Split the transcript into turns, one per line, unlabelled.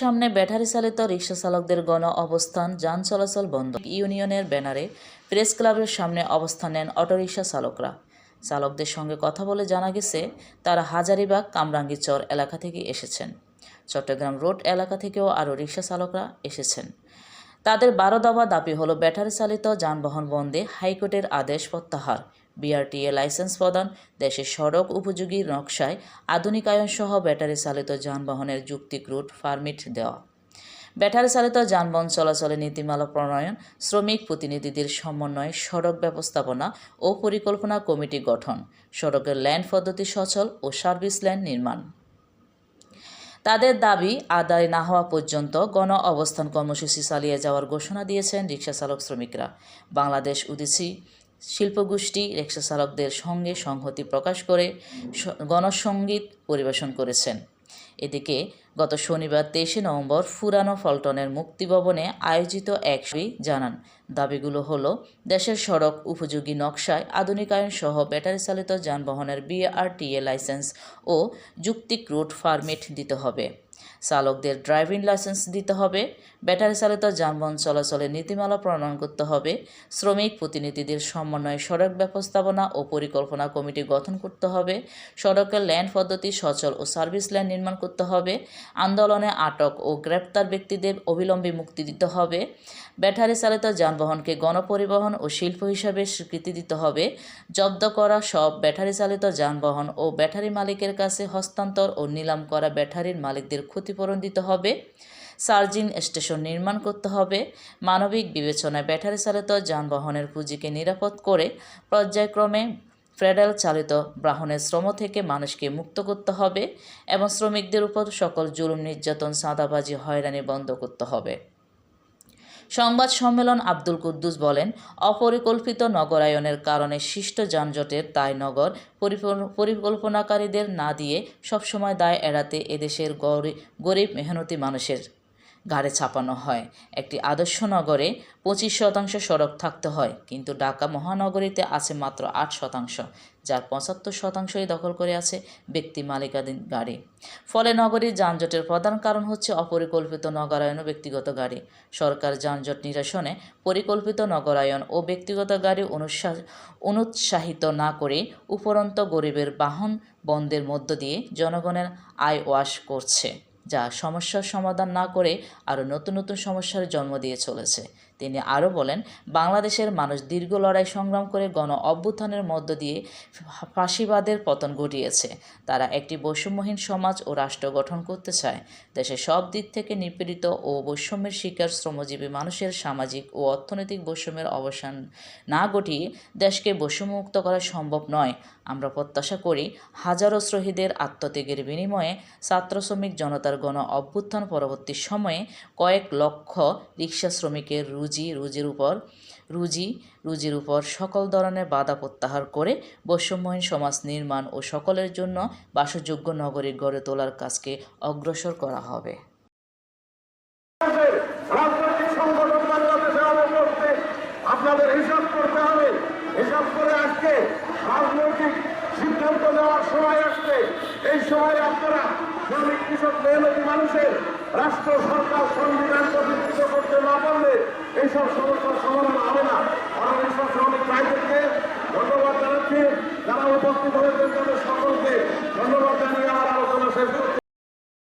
সামনে ব্যাটারি চালিত রিক্সা চালকদের গণ অবস্থান, যান চলাচল বন্ধ। ইউনিয়নের ব্যানারে প্রেস ক্লাবের সামনে অবস্থান নেন অটোরিকশা চালকরা। চালকদের সঙ্গে কথা বলে জানা গেছে, তারা হাজারিবাগ কামরাঙ্গীচর এলাকা থেকে এসেছেন। চট্টগ্রাম রোড এলাকা থেকেও আরও রিক্সা চালকরা এসেছেন। তাদের বারো দফা দাবি হলো, ব্যাটারি চালিত যানবাহন বন্ধে হাইকোর্টের আদেশ প্রত্যাহার। বিআরটিএ লাইসেন্স প্রদান দেশের সড়ক উপযোগী নকশায় আধুনিকায়ন সহ ব্যাটারি চালিত যানবাহনের যুক্তিক রুট পারমিট দেওয়া। ব্যাটারি চালিত যানবাহন চলাচলে নীতিমালা প্রণয়ন, শ্রমিক প্রতিনিধিদের সমন্বয়ে সড়ক ব্যবস্থাপনা ও পরিকল্পনা কমিটি গঠন, সড়কের ল্যান্ড পদ্ধতি সচল ও সার্ভিস ল্যান্ড নির্মাণ। তাদের দাবি, আদায় না হওয়া পর্যন্ত গণ অবস্থান কর্মসূচি চালিয়ে যাওয়ার ঘোষণা দিয়েছেন রিক্সা চালক শ্রমিকরা। বাংলাদেশ উদিসি শিল্পগোষ্ঠী রিক্সা চালকদের সঙ্গে সংহতি প্রকাশ করে গণসঙ্গীত পরিবেশন করেছেন। এদিকে গত শনিবার তেইশে নভেম্বর ফুরানো ফলটনের মুক্তিভবনে আয়োজিত এক জানান, দাবিগুলো হলো দেশের সড়ক উপযোগী নকশায় আধুনিকায়ন সহ ব্যাটারি চালিত যানবাহনের বিআরটিএ লাইসেন্স ও যুক্তিক রুট পারমিট দিতে হবে। চালকদের ড্রাইভিং লাইসেন্স দিতে হবে, ব্যাটারি চালিত যানবাহন চলাচলের নীতিমালা প্রণয়ন করতে হবে, শ্রমিক প্রতিনিধিদের সমন্বয়ে সড়ক ব্যবস্থাপনা ও পরিকল্পনা কমিটি গঠন করতে হবে, সড়কের ল্যান্ড পদ্ধতি সচল ও সার্ভিস ল্যান্ড নির্মাণ করতে হবে, আন্দোলনে আটক ও গ্রেপ্তার ব্যক্তিদের অবিলম্বে মুক্তি দিতে হবে, ব্যাটারি চালিত যানবাহনকে গণপরিবহন ও শিল্প হিসাবে স্বীকৃতি দিতে হবে, জব্দ করা সব ব্যাটারি চালিত যানবাহন ও ব্যাটারি মালিকের কাছে হস্তান্তর ও নিলাম করা ব্যাটারির মালিকদের ক্ষতিপূরণ দিতে হবে চার্জিং স্টেশন নির্মাণ করতে হবে, মানবিক বিবেচনায় ব্যাটারি চালিত যানবাহনের পুঁজিকে নিরাপদ করে পর্যায়ক্রমে ফেডারেল চালিত বাহনের শ্রম থেকে মানুষকে মুক্ত করতে হবে এবং শ্রমিকদের উপর সকল জুলুম, নির্যাতন সাদাবাজি হয়রানি বন্ধ করতে হবে। সংবাদ সম্মেলন আব্দুল কুদ্দুস বলেন, অপরিকল্পিত নগরায়নের কারণে সৃষ্ট যানজটের দায় নগর পরিকল্পনাকারীদের না দিয়ে সবসময় দায় এড়াতে এদেশের গরি- গরিব মেহনতি মানুষের। ঘাড়ে ছাপানো হয়। একটি আদর্শ নগরে পঁচিশ শতাংশ সড়ক থাকতে হয়, কিন্তু ঢাকা মহানগরীতে আছে মাত্র আট শতাংশ, যার পঁচাত্তর শতাংশই দখল করে আছে ব্যক্তি মালিকাধীন গাড়ি। ফলে নগরীর যানজটের প্রধান কারণ হচ্ছে অপরিকল্পিত নগরায়ন ও ব্যক্তিগত গাড়ি। সরকার যানজট নিরসনে পরিকল্পিত নগরায়ন ও ব্যক্তিগত গাড়ি অনুৎসাহ অনুৎসাহিত না করে উপরন্ত গরিবের বাহন বন্ধের মধ্য দিয়ে জনগণের আয় ওয়াশ করছে। যা সমস্যার সমাধান না করে আরও নতুন নতুন সমস্যার জন্ম দিয়ে চলেছে। তিনি আরও বলেন, বাংলাদেশের মানুষ দীর্ঘ লড়াই সংগ্রাম করে গণ অভ্যুত্থানের মধ্য দিয়ে ফাঁসিবাদের পতন ঘটিয়েছে। তারা একটি বৈষম্যহীন সমাজ ও রাষ্ট্র গঠন করতে চায়। দেশের সব দিক থেকে নিপীড়িত ও বৈষম্যের শিকার শ্রমজীবী মানুষের সামাজিক ও অর্থনৈতিক বৈষম্যের অবসান না ঘটিয়ে দেশকে বৈষম্যমুক্ত করা সম্ভব নয়। আমরা প্রত্যাশা করি, হাজারো শহীদের আত্মত্যাগের বিনিময়ে ছাত্র শ্রমিক জনতার গণ অভ্যুত্থান পরবর্তী সময়ে কয়েক লক্ষ রিক্সা শ্রমিকের রুজি রুজির উপর, রুজি, রুজির উপর সকল ধরনের বাধা প্রত্যাহার করে বৈষম্যহীন সমাজ নির্মাণ ও সকলের জন্য বাসযোগ্য নগরী গড়ে তোলার কাজকে অগ্রসর করা হবে।
আপনাদের হিসাব করতে হবে। হিসাব করে আজকে রাজনৈতিক সিদ্ধান্ত নেওয়ার সময় আসছে। এই সময় আপনারা শ্রমিক, কৃষক, মেহনতি মানুষের রাষ্ট্র, সরকার, সংবিধান প্রতিষ্ঠিত করতে না পারলে এইসব সমস্যার সমাধান হবে না। কারণ এইসব শ্রমিক ভাইদেরকে ধন্যবাদ জানাচ্ছি। যারা উপস্থিত হয়েছেন তাদের সকলকে ধন্যবাদ জানিয়ে আমার